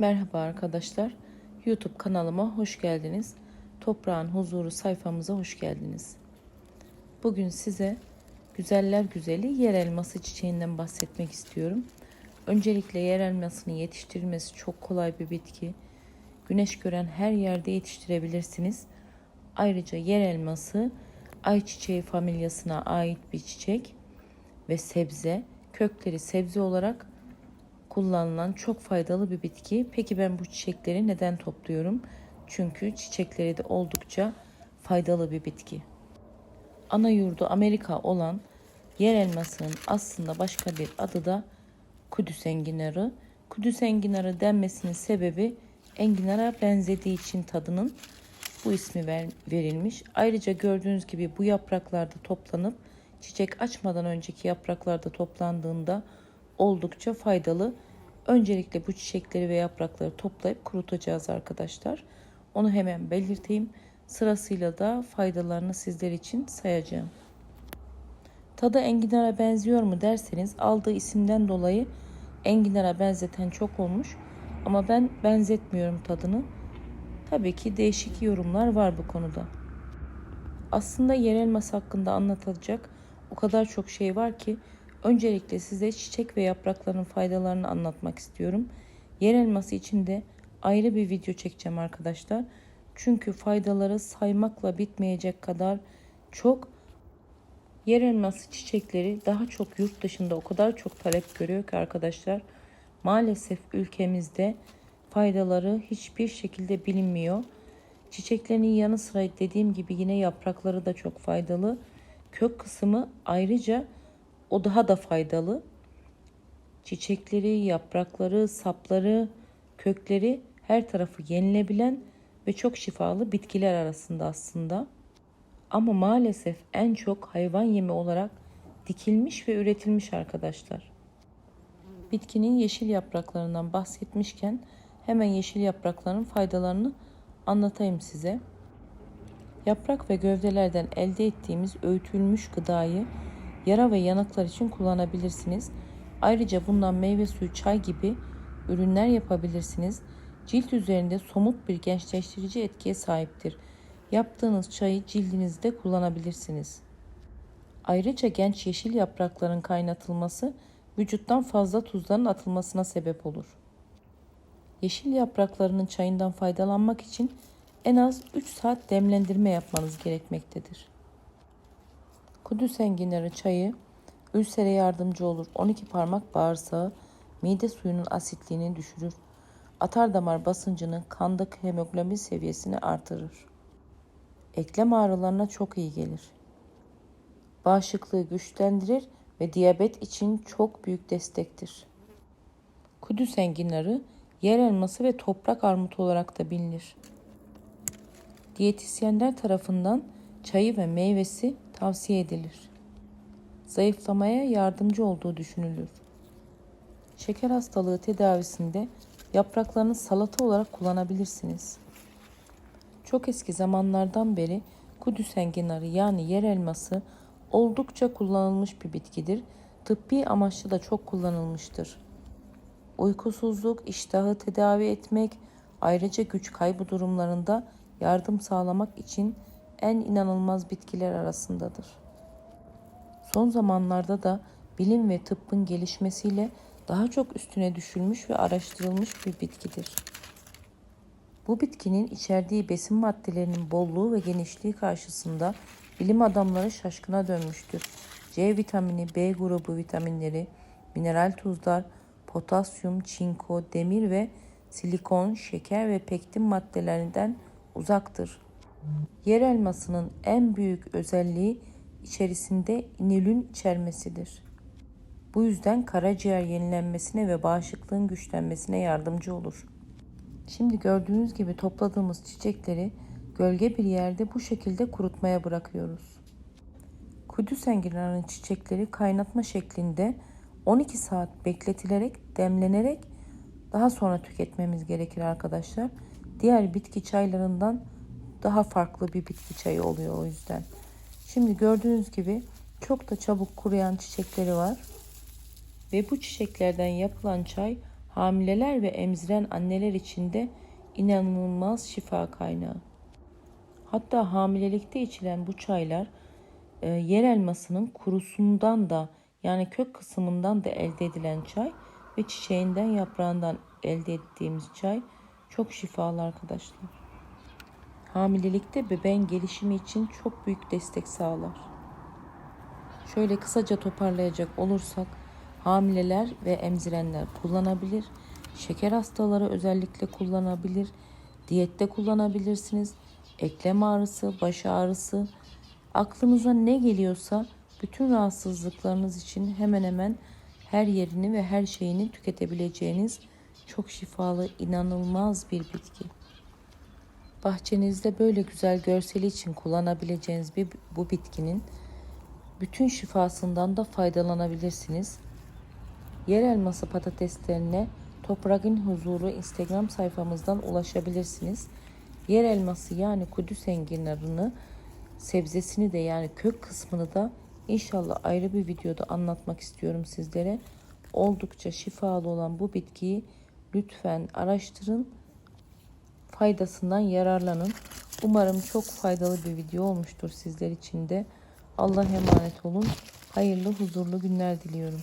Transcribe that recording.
Merhaba arkadaşlar. YouTube kanalıma hoş geldiniz. Toprağın huzuru sayfamıza hoş geldiniz. Bugün size güzeller güzeli yer elması çiçeğinden bahsetmek istiyorum. Öncelikle yer elmasının yetiştirilmesi çok kolay bir bitki. Güneş gören her yerde yetiştirebilirsiniz. Ayrıca yer elması ayçiçeği familyasına ait bir çiçek ve sebze. Kökleri sebze olarak kullanılan çok faydalı bir bitki. Peki ben bu çiçekleri neden topluyorum? Çünkü çiçekleri de oldukça faydalı bir bitki. Ana yurdu Amerika olan yer elmasının aslında başka bir adı da Kudüs enginarı. Kudüs enginarı denmesinin sebebi enginara benzediği için tadının bu ismi ver, verilmiş. Ayrıca gördüğünüz gibi bu yapraklarda toplanıp çiçek açmadan önceki yapraklarda toplandığında oldukça faydalı. Öncelikle bu çiçekleri ve yaprakları toplayıp kurutacağız arkadaşlar. Onu hemen belirteyim. Sırasıyla da faydalarını sizler için sayacağım. Tadı enginara benziyor mu derseniz aldığı isimden dolayı enginara benzeten çok olmuş. Ama ben benzetmiyorum tadını. Tabii ki değişik yorumlar var bu konuda. Aslında yer elması hakkında anlatılacak o kadar çok şey var ki öncelikle size çiçek ve yaprakların faydalarını anlatmak istiyorum. Yer elması için de ayrı bir video çekeceğim arkadaşlar. Çünkü faydaları saymakla bitmeyecek kadar çok yer elması çiçekleri daha çok yurt dışında o kadar çok talep görüyor ki arkadaşlar. Maalesef ülkemizde faydaları hiçbir şekilde bilinmiyor. Çiçeklerinin yanı sıra dediğim gibi yine yaprakları da çok faydalı. Kök kısmı ayrıca o daha da faydalı. Çiçekleri, yaprakları, sapları, kökleri her tarafı yenilebilen ve çok şifalı bitkiler arasında aslında. Ama maalesef en çok hayvan yemi olarak dikilmiş ve üretilmiş arkadaşlar. Bitkinin yeşil yapraklarından bahsetmişken hemen yeşil yaprakların faydalarını anlatayım size. Yaprak ve gövdelerden elde ettiğimiz öğütülmüş gıdayı yara ve yanıklar için kullanabilirsiniz. Ayrıca bundan meyve suyu, çay gibi ürünler yapabilirsiniz. Cilt üzerinde somut bir gençleştirici etkiye sahiptir. Yaptığınız çayı cildinizde kullanabilirsiniz. Ayrıca genç yeşil yaprakların kaynatılması vücuttan fazla tuzların atılmasına sebep olur. Yeşil yapraklarının çayından faydalanmak için en az 3 saat demlendirme yapmanız gerekmektedir. Kudüs enginarı çayı ülsere yardımcı olur. 12 parmak bağırsağı mide suyunun asitliğini düşürür. Atar damar basıncını, kandaki hemoglobin seviyesini artırır. Eklem ağrılarına çok iyi gelir. Bağışıklığı güçlendirir ve diyabet için çok büyük destektir. Kudüs enginarı yer elması ve toprak armutu olarak da bilinir. Diyetisyenler tarafından çayı ve meyvesi tavsiye edilir. Zayıflamaya yardımcı olduğu düşünülür. Şeker hastalığı tedavisinde yapraklarını salata olarak kullanabilirsiniz. Çok eski zamanlardan beri Kudüs enginarı yani yer elması oldukça kullanılmış bir bitkidir. Tıbbi amaçlı da çok kullanılmıştır. Uykusuzluk, iştahı tedavi etmek, ayrıca güç kaybı durumlarında yardım sağlamak için en inanılmaz bitkiler arasındadır. Son zamanlarda da bilim ve tıbbın gelişmesiyle daha çok üstüne düşülmüş ve araştırılmış bir bitkidir. Bu bitkinin içerdiği besin maddelerinin bolluğu ve genişliği karşısında bilim adamları şaşkına dönmüştür. C vitamini, B grubu vitaminleri, mineral tuzlar, potasyum, çinko, demir ve silikon, şeker ve pektin maddelerinden uzaktır. Yer elmasının en büyük özelliği içerisinde inülin içermesidir. Bu yüzden karaciğer yenilenmesine ve bağışıklığın güçlenmesine yardımcı olur. Şimdi gördüğünüz gibi topladığımız çiçekleri gölge bir yerde bu şekilde kurutmaya bırakıyoruz. Kudüs enginarının çiçekleri kaynatma şeklinde 12 saat bekletilerek, demlenerek daha sonra tüketmemiz gerekir arkadaşlar. Diğer bitki çaylarından daha farklı bir bitki çayı oluyor o yüzden. Şimdi gördüğünüz gibi çok da çabuk kuruyan çiçekleri var. Ve bu çiçeklerden yapılan çay hamileler ve emziren anneler için de inanılmaz şifa kaynağı. Hatta hamilelikte içilen bu çaylar e, yer elmasının kurusundan da yani kök kısmından da elde edilen çay ve çiçeğinden yaprağından elde ettiğimiz çay çok şifalı arkadaşlar. Hamilelikte bebeğin gelişimi için çok büyük destek sağlar. Şöyle kısaca toparlayacak olursak hamileler ve emzirenler kullanabilir. Şeker hastaları özellikle kullanabilir. Diyette kullanabilirsiniz. Eklem ağrısı, baş ağrısı, aklınıza ne geliyorsa bütün rahatsızlıklarınız için hemen hemen her yerini ve her şeyini tüketebileceğiniz çok şifalı, inanılmaz bir bitki. Bahçenizde böyle güzel görseli için kullanabileceğiniz bir bu bitkinin bütün şifasından da faydalanabilirsiniz. Yer elması patateslerine Toprağın Huzuru Instagram sayfamızdan ulaşabilirsiniz. Yer elması yani Kudüs enginarını sebzesini de yani kök kısmını da inşallah ayrı bir videoda anlatmak istiyorum sizlere. Oldukça şifalı olan bu bitkiyi lütfen araştırın. Faydasından yararlanın. Umarım çok faydalı bir video olmuştur sizler için de. Allah'a emanet olun. Hayırlı, huzurlu günler diliyorum.